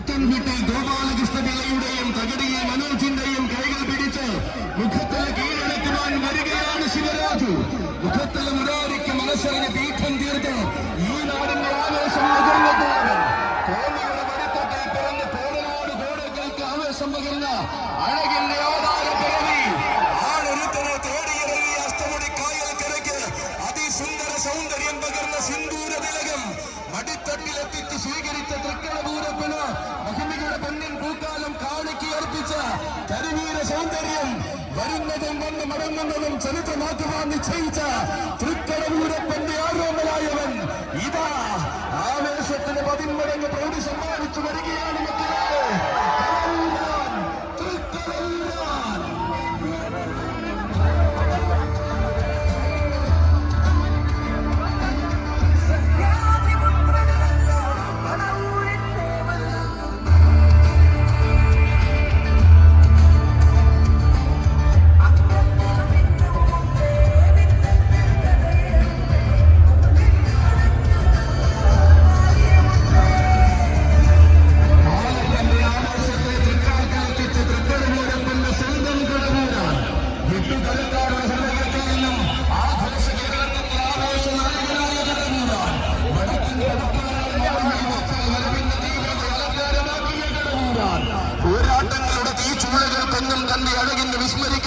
പുത്തൻവീട്ടിൽ ഗോപാലകൃഷ്ണ പിള്ളയുടെയും തകടിയെ മനോജിന്റെയും കൈകൾ പിടിച്ച് മുഖത്തിൽ കീഴടക്കുവാൻ വരികയാണ് ശിവരാജു. മുഖത്തിൽ മുരാരിക്ക് മനസ്സറിന് പീഠം തീർത്ത് ഈ നാടിന്റെ ആവേശം നുകർന്നെത്തുന്നവൻ കോന്നിയുടെ വടിത്തട്ടിൽ പിറന്ന് കോടനാട് കോടകൾക്ക് ആവേശം പകർന്ന അഴകിന്റെ വരുന്നതും വന്ന് മടങ്ങുന്നതും ചരിത്രമാക്കുവാൻ നിശ്ചയിച്ച തൃക്കടവൂരപ്പന്റെ ആരോമലായവൻ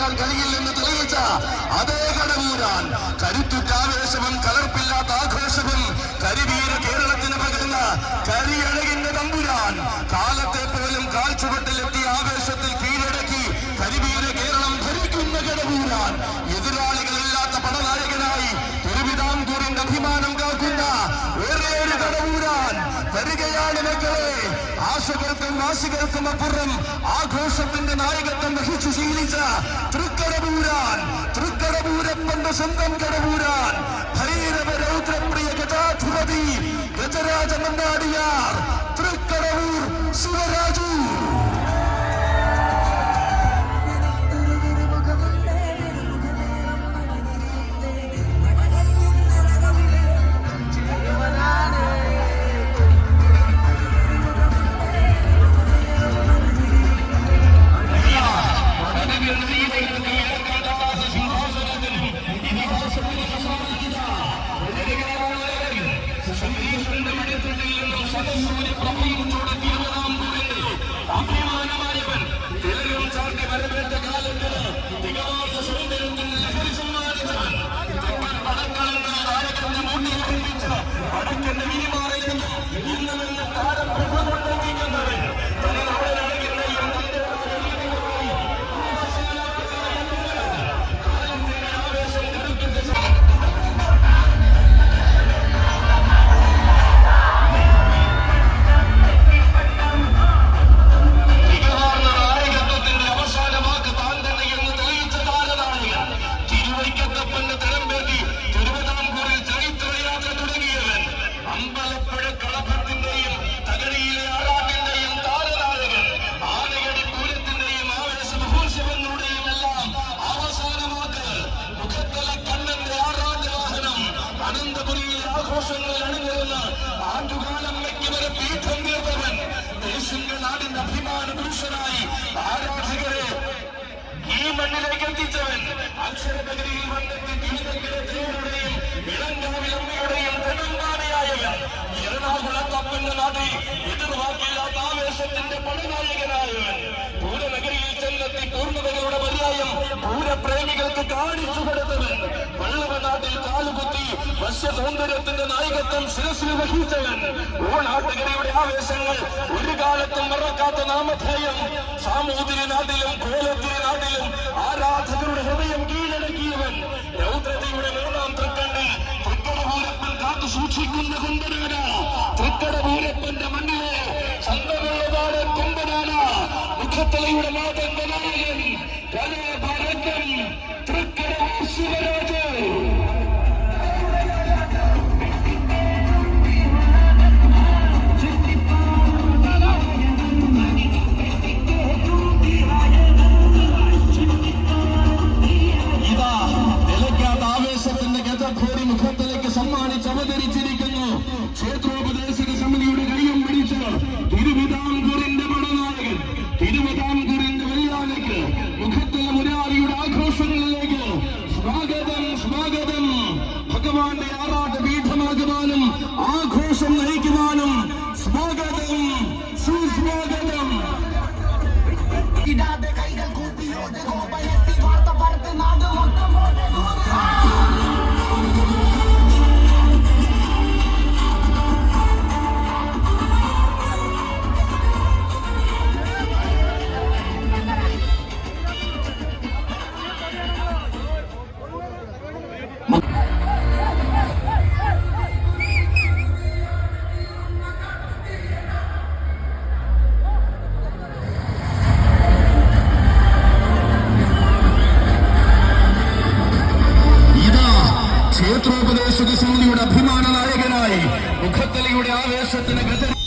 വിസ്മരിക്കാൻ കഴിയില്ലെന്ന് തെളിയിച്ച അതേ കടമൂരാൻ കരുത്തുറ്റ ആവേശവും കലർപ്പില്ലാത്ത ആഘോഷവും കരിവീര കേരളത്തിന് പകരുന്ന കരിയഴകിന്റെ തമ്പുരാൻ കാലത്തെ പോലും കാൽച്ചുവട്ടിലെത്തിയ ആവേശത്തിൽ കീഴടക്കി കരിവീര കേരളം ഭരിക്കുന്ന കടവൂരാൻ എതിരാളികളില്ലാത്ത പടനായകനായി തിരുവിതാംകൂറിന്റെ അഭിമാനം കാക്കുന്ന ഒരേ ഒരു കടവൂരാൻ വരികയാണ് മക്കളെ. ആശകൾക്കും നാശികൾക്കും അപ്പുറം ആഘോഷത്തിന്റെ നായകത്വം വഹിച്ചു ശീലിച്ച തൃക്കടപൂരാൻ തൃക്കടപൂരപ്പന്റെ സ്വന്തം കടപൂരാൻ ഭൈരവ രൗദ്രപ്രിയ ഗജാധിപതി ഗജരാജ Yeah. ആഘോഷങ്ങളിൽ അണിനിരുന്ന ആറ്റുകാലമ്മയ്ക്ക് വരെ പീഠം തീർത്തവൻ ദേശിന്റെ നാടിന്റെ അഭിമാന പുരുഷനായി ആരാധകരെ ഈ മണ്ണിലേക്ക് എത്തിച്ചവൻ അക്ഷരനഗരിയിൽ വന്നെത്തി ജീവിതത്തിലെ ദേവരുടെയും ഇളങ്കാവിലമ്മയുടെയും തെലങ്കാനയായവൻ എറണാകുളത്തപ്പന്റെ നാട്ടിൽ എതിർവാക്കില്ലാത്ത ആവേശത്തിന്റെ പടനായകനായവൻ പൂരനഗരിയിൽ ചെന്നെത്തി പൂർണതയുടെ പര്യായം പൂരപ്രേമികൾക്ക് കാണിച്ചു കൊടുത്തവൻ വള്ളവനാട്ടിൽ കാലുകുത്തി വശ്യ സൗന്ദര്യത്തിന്റെ നായകത്വം ശിരസിൽ വഹിച്ചവൻ ഓണാട്ടുകരയുടെ ആവേശങ്ങൾ ഒരു കാലത്തും മറക്കാത്ത നാമധേയം സാമൂതിരി നാട്ടിലും കോലത്തിരി നാട്ടിലും ആരാധകരുടെ ഹൃദയം കീഴടക്കിയവൻ രൗദ്രതയുടെ മൂന്നാം തൃക്കണ്ണിൽ തൃക്കടപൂരപ്പൻ കാത്തു സൂക്ഷിക്കുന്ന കൊമ്പനാന തൃക്കടപൂരപ്പന്റെ മണ്ണിലെ ചന്തമുള്ളതാണ് കൊമ്പനാന മുഖത്തലയുടെ മാതന്റെ നായകൻ കലാഭരതൻ തൃക്കടവൂർ ശിവരാജ് സമ്മാനിച്ചിരിക്കുന്നു ക്ഷേത്രോപദേശക സമിതിയുടെ കൈയും പിടിച്ച് തിരുവിതാംകൂറിന്റെ പടനായകൻ തിരുവിതാംകൂറിന്റെ വരിയാലേക്ക് മുഖത്തിലെ മുരാരിയുടെ ആഘോഷങ്ങളിലേക്ക് സ്വാഗതം സ്വാഗതം. ഭഗവാന്റെ ആറാട്ട് പീഠമാകുവാനും ആഘോഷം മുഖത്തലിയുടെ ആവേശത്തിന് ഗത